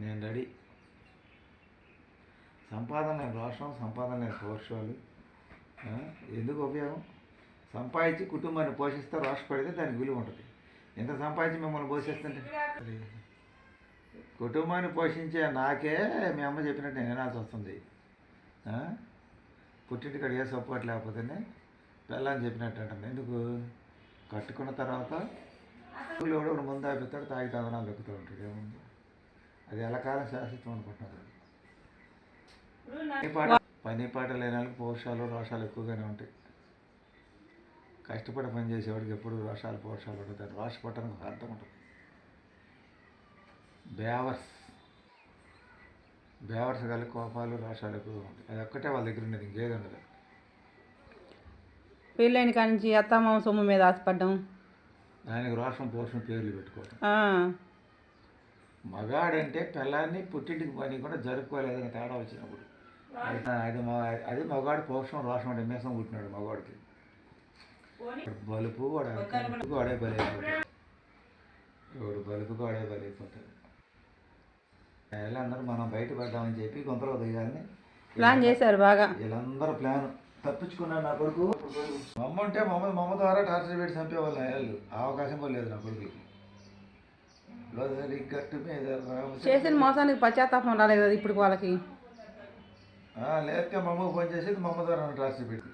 నేను. రెడీ. సంపాదన లేని రాష్ట్రం సంపాదన లేని పౌరుషాలు ఎందుకు ఉపయోగం? సంపాదించి కుటుంబాన్ని పోషిస్తే రాష్ట్రపడితే దానికి విలువ ఉంటుంది. ఎంత సంపాదించి మిమ్మల్ని పోషిస్తుంటే? కుటుంబాన్ని పోషించే నాకే మీ అమ్మ చెప్పినట్టు నేను వినాల్సి వస్తుంది? పుట్టింటికాడ ఏ సపోర్ట్ లేకపోతేనే పిల్లని చెప్పినట్టు అంటుంది. ఎందుకు? కట్టుకున్న తర్వాత ఊళ్ళో కూడా ముందు ఆపిస్తాడు తాగి తందనాలు దొక్కుతూ ఉంటాడు ఏముంది? అది ఎలా కాలం శాశ్వతం అనుకుంటున్నారు? పాట? పని పాట లేని వాళ్ళకి పౌరుషాలు రోషాలు ఎక్కువగానే ఉంటాయి. కష్టపడి పని చేసేవాడికి ఎప్పుడు రోషాలు పౌరుషాలు ఉంటాయి రోషపడటానికి ఒక అర్థం ఉంటుంది. బేవర్స్. బేవర్స్ కలిగి కోపాలు రోషాలు ఎక్కువగా ఉంటాయి. అది ఒక్కటే వాళ్ళ దగ్గర ఉండేది ఇంకేది ఉండదు. పెళ్ళైన కాడి నుంచి అత్తమ్మ సొమ్ము మీద ఆశపడ్డం. దానికి రోషం పోషం పేర్లు పెట్టుకోవడం మగాడంటే పిల్లాన్ని పుట్టింటికి పని కూడా జరుపుకోలేదని తేడా వచ్చినప్పుడు. అది- అది మగ- అది మగాడు పౌరుషం రోషం అంటే మీసం పుట్టినాడు మగవాడికి పోనీ. బలుపు వాడు వాడే బలైపోతాడు ఎవడు బలుపుకు వాడే బలైపోతాడు వీళ్ళందరూ మనం బయటపడ్డామని చెప్పి గుంతలో దిగాలని ప్లాన్ చేశారు బాగా. వీళ్ళందరూ ప్లాన్. తప్పించుకున్నాడు నా కొడుకు. మా అమ్మ ఉంటే మా అమ్మ మా అమ్మ ద్వారా టార్చర్ పెట్టి చంపేవాళ్ళు వాళ్ళు ఆ అవకాశం కూడా లేదు నా కొడుకుకి. రామచంద్ర- చేసిన మోసానికి పశ్చాత్తాపం రాలేదు కదా ఇప్పుడు వాళ్ళకి? ఆ, లేకపోతే మా అమ్మకు ఫోన్ చేసేది మా అమ్మ ద్వారా టార్చర్ పెట్టి